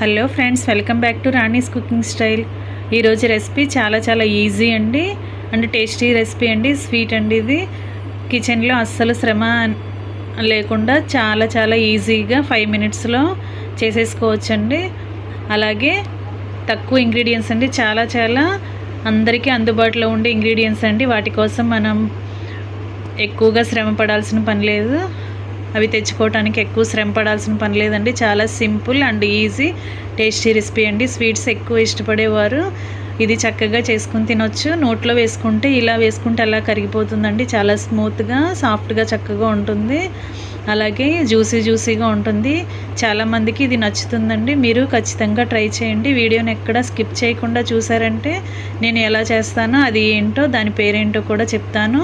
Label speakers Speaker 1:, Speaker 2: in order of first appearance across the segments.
Speaker 1: Hello friends welcome back to Rani's cooking style. ఈరోజు recipe చాలా చాలా ఈజీ అండి. అండ్ టేస్టీ రెసిపీ అండి స్వీట్ అండి ఇది. కిచెన్లో అస్సలు శ్రమ లేకుండా చాలా చాలా ఈజీగా ఫైవ్ మినిట్స్లో చేసేసుకోవచ్చండి. అలాగే తక్కువ ఇంగ్రీడియంట్స్ అండి చాలా చాలా అందరికీ అందుబాటులో ఉండే ఇంగ్రీడియంట్స్ అండి. వాటి కోసం మనం ఎక్కువగా శ్రమ పడాల్సిన పని లేదు. అవి తెచ్చుకోవడానికి ఎక్కువ శ్రమ పడాల్సిన పని లేదండి. చాలా simple and easy. Tasty recipe అండి. స్వీట్స్ ఎక్కువ ఇష్టపడేవారు. ఇది చక్కగా చేసుకుని తినొచ్చు. నోట్లో వేసుకుంటే ఇలా వేసుకుంటే అలా కరిగిపోతుందండి. చాలా స్మూత్గా సాఫ్ట్గా చక్కగా ఉంటుంది. అలాగే జ్యూసీ జ్యూసీగా ఉంటుంది. చాలామందికి ఇది నచ్చుతుందండి. మీరు ఖచ్చితంగా ట్రై చేయండి. వీడియోని ఎక్కడ స్కిప్ చేయకుండా చూసారంటే నేను ఎలా చేస్తానో అది ఏంటో దాని పేరేంటో కూడా చెప్తాను.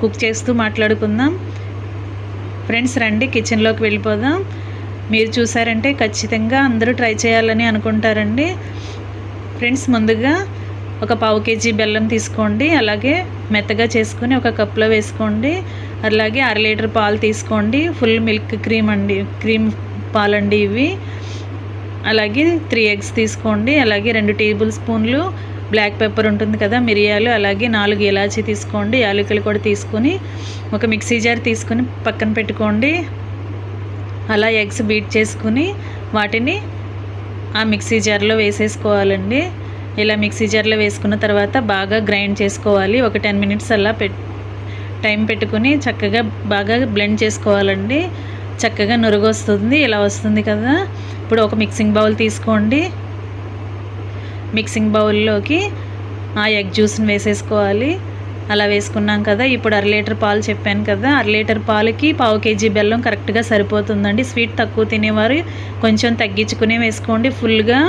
Speaker 1: కుక్ చేస్తూ మాట్లాడుకుందాం. ఫ్రెండ్స్ రండి కిచెన్లోకి వెళ్ళిపోదాం. మీరు చూసారంటే ఖచ్చితంగా అందరూ ట్రై చేయాలని అనుకుంటారండి. ఫ్రెండ్స్ ముందుగా ఒక పావు కేజీ బెల్లం తీసుకోండి. అలాగే మెత్తగా చేసుకుని ఒక కప్లో వేసుకోండి. అలాగే అర లీటర్ పాలు తీసుకోండి. ఫుల్ మిల్క్ క్రీమ్ అండి క్రీమ్ పాలండి ఇవి. అలాగే త్రీ ఎగ్స్ తీసుకోండి. అలాగే రెండు టేబుల్ స్పూన్లు బ్లాక్ పెప్పర్ ఉంటుంది కదా మిరియాలు అలాగే నాలుగు ఇలాచీ తీసుకోండి యాలకులు కూడా తీసుకొని ఒక మిక్సీ జార్ తీసుకొని పక్కన పెట్టుకోండి. అలా ఎగ్స్ బీట్ చేసుకుని వాటిని ఆ మిక్సీ జార్లో వేసేసుకోవాలండి. ఇలా మిక్సీ జార్లో వేసుకున్న తర్వాత బాగా గ్రైండ్ చేసుకోవాలి. ఒక టెన్ మినిట్స్ అలా పెట్ టైం పెట్టుకుని చక్కగా బాగా బ్లెండ్ చేసుకోవాలండి. చక్కగా నురుగు వస్తుంది ఇలా వస్తుంది కదా. ఇప్పుడు ఒక మిక్సింగ్ బౌల్ తీసుకోండి. మిక్సింగ్ బౌల్లోకి ఆ ఎగ్ జ్యూస్ని వేసేసుకోవాలి. అలా వేసుకున్నాం కదా ఇప్పుడు అర లీటర్ పాలు చెప్పాను కదా అర లీటర్ పాలకి పావు కేజీ బెల్లం కరెక్ట్గా సరిపోతుందండి. స్వీట్ తక్కువ తినేవారు కొంచెం తగ్గించుకునే వేసుకోండి. ఫుల్గా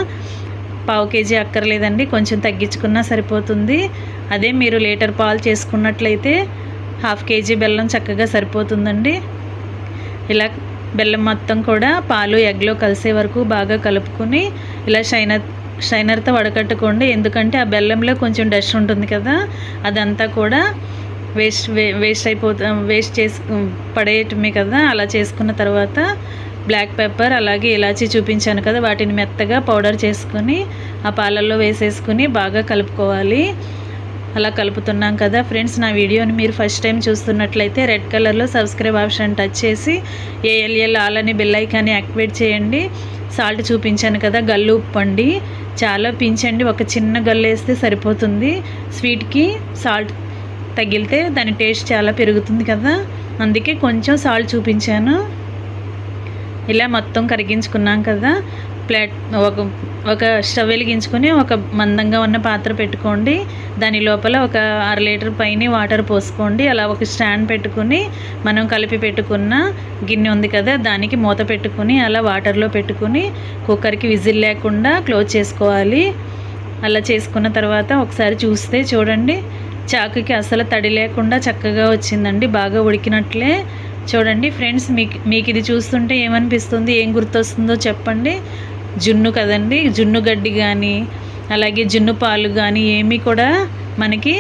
Speaker 1: పావు కేజీ అక్కర్లేదండి కొంచెం తగ్గించుకున్నా సరిపోతుంది. అదే మీరు లీటర్ పాలు చేసుకున్నట్లయితే హాఫ్ కేజీ బెల్లం చక్కగా సరిపోతుందండి. ఇలా బెల్లం మొత్తం కూడా పాలు ఎగ్లో కలిసే వరకు బాగా కలుపుకొని ఇలా షైనర్ షైనర్తో వడకట్టుకోండి. ఎందుకంటే ఆ బెల్లంలో కొంచెం డస్ట్ ఉంటుంది కదా అదంతా కూడా వేస్ట్ వే వేస్ట్ అయిపోతా వేస్ట్ చేసు పడేయటమే కదా. అలా చేసుకున్న తర్వాత బ్లాక్ పెప్పర్ అలాగే ఇలాచీ చూపించాను కదా వాటిని మెత్తగా పౌడర్ చేసుకొని ఆ పాలల్లో వేసేసుకుని బాగా కలుపుకోవాలి. అలా కలుపుతున్నాం కదా ఫ్రెండ్స్ నా వీడియోని మీరు ఫస్ట్ టైం చూస్తున్నట్లయితే రెడ్ కలర్లో సబ్స్క్రైబ్ ఆప్షన్ టచ్ చేసి ఏఎల్ఎల్ ఆల్ అని బెల్ ఐకాన్ని యాక్టివేట్ చేయండి. సాల్ట్ చూపించాను కదా గల్లు ఉప్పు అండి. చాలా పించండి ఒక చిన్న గల్లు వేస్తే సరిపోతుంది. స్వీట్కి సాల్ట్ తగిలితే దాని టేస్ట్ చాలా పెరుగుతుంది కదా. అందుకే కొంచెం సాల్ట్ చూపించాను. ఇలా మొత్తం కరిగించుకున్నాం కదా. ప్లేట్ ఒక ఒక స్టవ్ వెలిగించుకొని ఒక మందంగా ఉన్న పాత్ర పెట్టుకోండి. దాని లోపల ఒక అర లీటర్ పైన వాటర్ పోసుకోండి. అలా ఒక స్టాండ్ పెట్టుకుని మనం కలిపి పెట్టుకున్న గిన్నె ఉంది కదా దానికి మూత పెట్టుకుని అలా వాటర్లో పెట్టుకుని కుక్కర్కి విజిల్ లేకుండా క్లోజ్ చేసుకోవాలి. అలా చేసుకున్న తర్వాత ఒకసారి చూస్తే చూడండి చాకుకి అసలు తడి లేకుండా చక్కగా వచ్చిందండి బాగా ఉడికినట్లే. చూడండి ఫ్రెండ్స్ మీకు మీకు ఇది చూస్తుంటే ఏమనిపిస్తుంది ఏం గుర్తొస్తుందో చెప్పండి. జున్ను కదండి జున్ను గడ్డి కానీ అలాగే జున్ను పాలు కానీ ఏమీ కూడా మనకి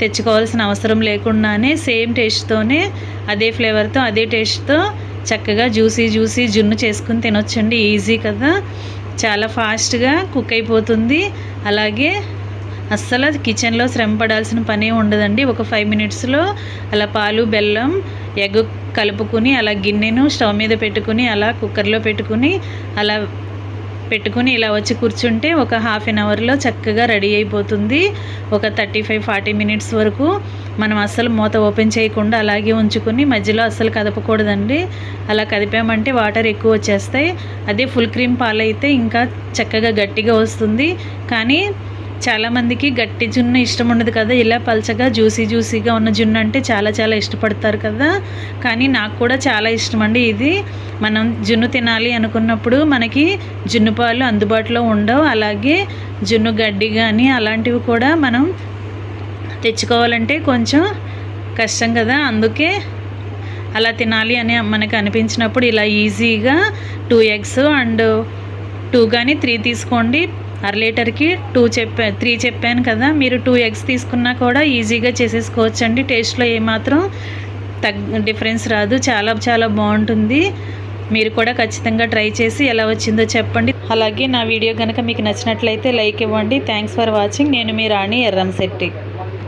Speaker 1: తెచ్చుకోవాల్సిన అవసరం లేకుండానే సేమ్ టేస్ట్తోనే అదే ఫ్లేవర్తో అదే టేస్ట్తో చక్కగా జ్యూసీ జ్యూసీ జున్ను చేసుకుని తినొచ్చండి. ఈజీ కదా. చాలా ఫాస్ట్గా కుక్ అయిపోతుంది. అలాగే అస్సలు కిచెన్లో శ్రమ పడాల్సిన పని ఉండదండి. ఒక ఫైవ్ మినిట్స్లో అలా పాలు బెల్లం ఎగ్ కలుపుకుని అలా గిన్నెను స్టవ్ మీద పెట్టుకుని అలా కుక్కర్లో పెట్టుకుని అలా పెట్టుకుని ఇలా వచ్చి కూర్చుంటే ఒక హాఫ్ అన్ అవర్లో చక్కగా రెడీ అయిపోతుంది. ఒక థర్టీ ఫైవ్ ఫార్టీ మినిట్స్ వరకు మనం అస్సలు మూత ఓపెన్ చేయకుండా అలాగే ఉంచుకుని మధ్యలో అస్సలు కదపకూడదండి. అలా కదిపామంటే వాటర్ ఎక్కువ వచ్చేస్తాయి. అదే ఫుల్ క్రీమ్ పాలు అయితే ఇంకా చక్కగా గట్టిగా వస్తుంది. కానీ చాలామందికి గట్టి జున్ను ఇష్టం ఉండదు కదా. ఇలా పలచగా జ్యూసీ జ్యూసీగా ఉన్న జున్ను అంటే చాలా చాలా ఇష్టపడతారు కదా. కానీ నాకు కూడా చాలా ఇష్టం అండి ఇది. మనం జున్ను తినాలి అనుకున్నప్పుడు మనకి జున్ను పాలు అందుబాటులో ఉండవు. అలాగే జున్ను గడ్డి కానీ అలాంటివి కూడా మనం తెచ్చుకోవాలంటే కొంచెం కష్టం కదా. అందుకే అలా తినాలి అని మనకు అనిపించినప్పుడు ఇలా ఈజీగా టూ ఎగ్స్ అండ్ టూ కానీ త్రీ తీసుకోండి. అర లీటర్కి టూ చెప్పా త్రీ చెప్పాను కదా మీరు టూ ఎగ్స్ తీసుకున్నా కూడా ఈజీగా చేసేసుకోవచ్చు అండి టేస్ట్లో ఏమాత్రం తగ్ డిఫరెన్స్ రాదు. చాలా చాలా బాగుంటుంది. మీరు కూడా ఖచ్చితంగా ట్రై చేసి ఎలా వచ్చిందో చెప్పండి. అలాగే నా వీడియో కనుక మీకు నచ్చినట్లయితే లైక్ ఇవ్వండి. Thanks for watching. నేను మీ రాణి ఎర్రంశెట్టి